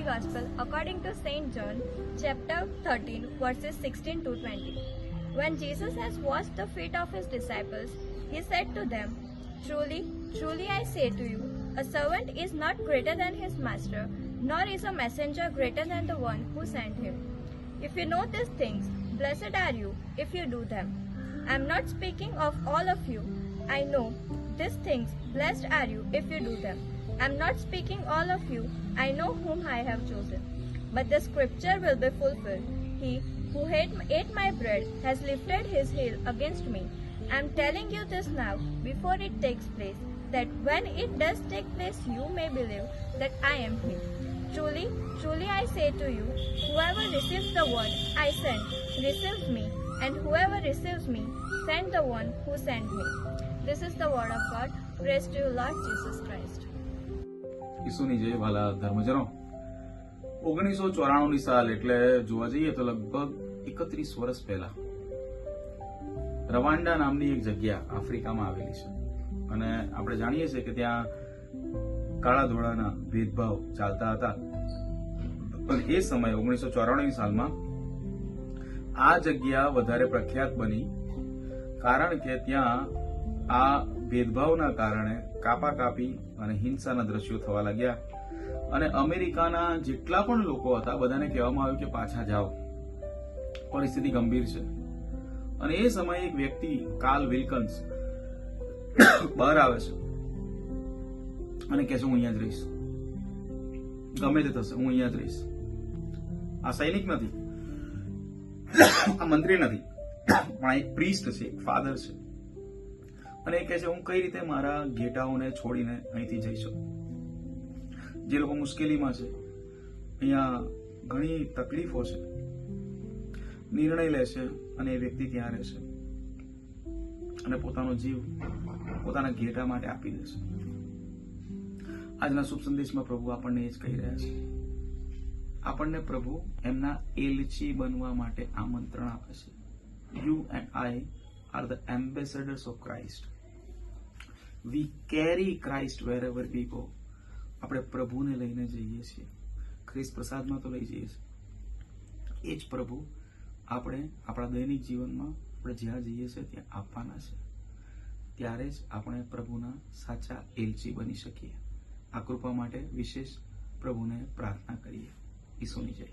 Gospel according to St. John, chapter 13, verses 16 to 20. When Jesus has washed the feet of his disciples, he said to them, Truly, truly I say to you, a servant is not greater than his master, nor is a messenger greater than the one who sent him. If you know these things, blessed are you if you do them. I am not speaking of all of you. I know these things, blessed are you if you do them. I am not speaking all of you. I know whom I have chosen. But the scripture will be fulfilled. He who ate, my bread has lifted his heel against me. I am telling you this now before it takes place, that when it does take place, you may believe that I am he. Truly, truly I say to you, whoever receives the word I send receives me, and whoever receives me send the one who sent me. This is the word of God. Praise to you, Lord Jesus Christ. ઈસુની જય વાલા ધર્મજનો. ઓગણીસો ચોરાણું સાલ એટલે જોવા જઈએ તો લગભગ એકત્રીસ વર્ષ પહેલા રવાંડા નામની એક જગ્યા આફ્રિકામાં આવેલી છે. અને આપણે જાણીએ છીએ કે ત્યાં કાળા ધોળાના ભેદભાવ ચાલતા હતા. પણ એ સમયે ઓગણીસો ચોરાણું સાલમાં આ જગ્યા વધારે પ્રખ્યાત બની. કારણ કે ત્યાં આ ભેદભાવના કારણે કાપા કાપી અને હિંસાના દ્રશ્યો થવા લાગ્યા. અને અમેરિકાના જેટલા પણ લોકો હતા, બધાને કહેવામાં આવ્યું કે પાછા જાઓ. પરિસ્થિતિ ગંભીર છે. અને એ સમયે એક વ્યક્તિ કાલ વિલ્કન્સ બહાર આવે છે. અને કહે છે, હું અહીંયા જ રહીશ. ગમે તે થશે, હું અહીંયા જ રહીશ. આ સૈનિક નથી. આ મંત્રી નથી. પણ એક પ્રિસ્ટ છે, એક ફાધર છે. અને એ કહે છે, હું કઈ રીતે મારા ઘેટાઓને છોડીને અહીંથી જઈ શકું? જે લોકો મુશ્કેલીમાં છે, અહીંયા ઘણી તકલીફો છે. નિર્ણય લે છે અને એ વ્યક્તિ ત્યાં રહેશે અને પોતાનો જીવ પોતાના ઘેટા માટે આપી દેશે આજના શુભ સંદેશમાં પ્રભુ આપણને એ જ કહી રહ્યા છે. આપણને પ્રભુ એમના એલચી બનવા માટે આમંત્રણ આપે છે. You and I are the ambassadors of Christ we carry Christ wherever we go આપણે પ્રભુને લઈને જઈએ છીએ. ખ્રિસ્ત પ્રસાદમાં તો લઈ જઈએ છીએ. એ જ પ્રભુ આપણે આપણા દૈનિક જીવનમાં આપણે જ્યાં જઈએ છીએ ત્યાં આપવાના છે. ત્યારે જ આપણે પ્રભુના સાચા એલચી બની શકીએ. આ કૃપા માટે વિશેષ પ્રભુને પ્રાર્થના કરીએ. ઈસુની જય.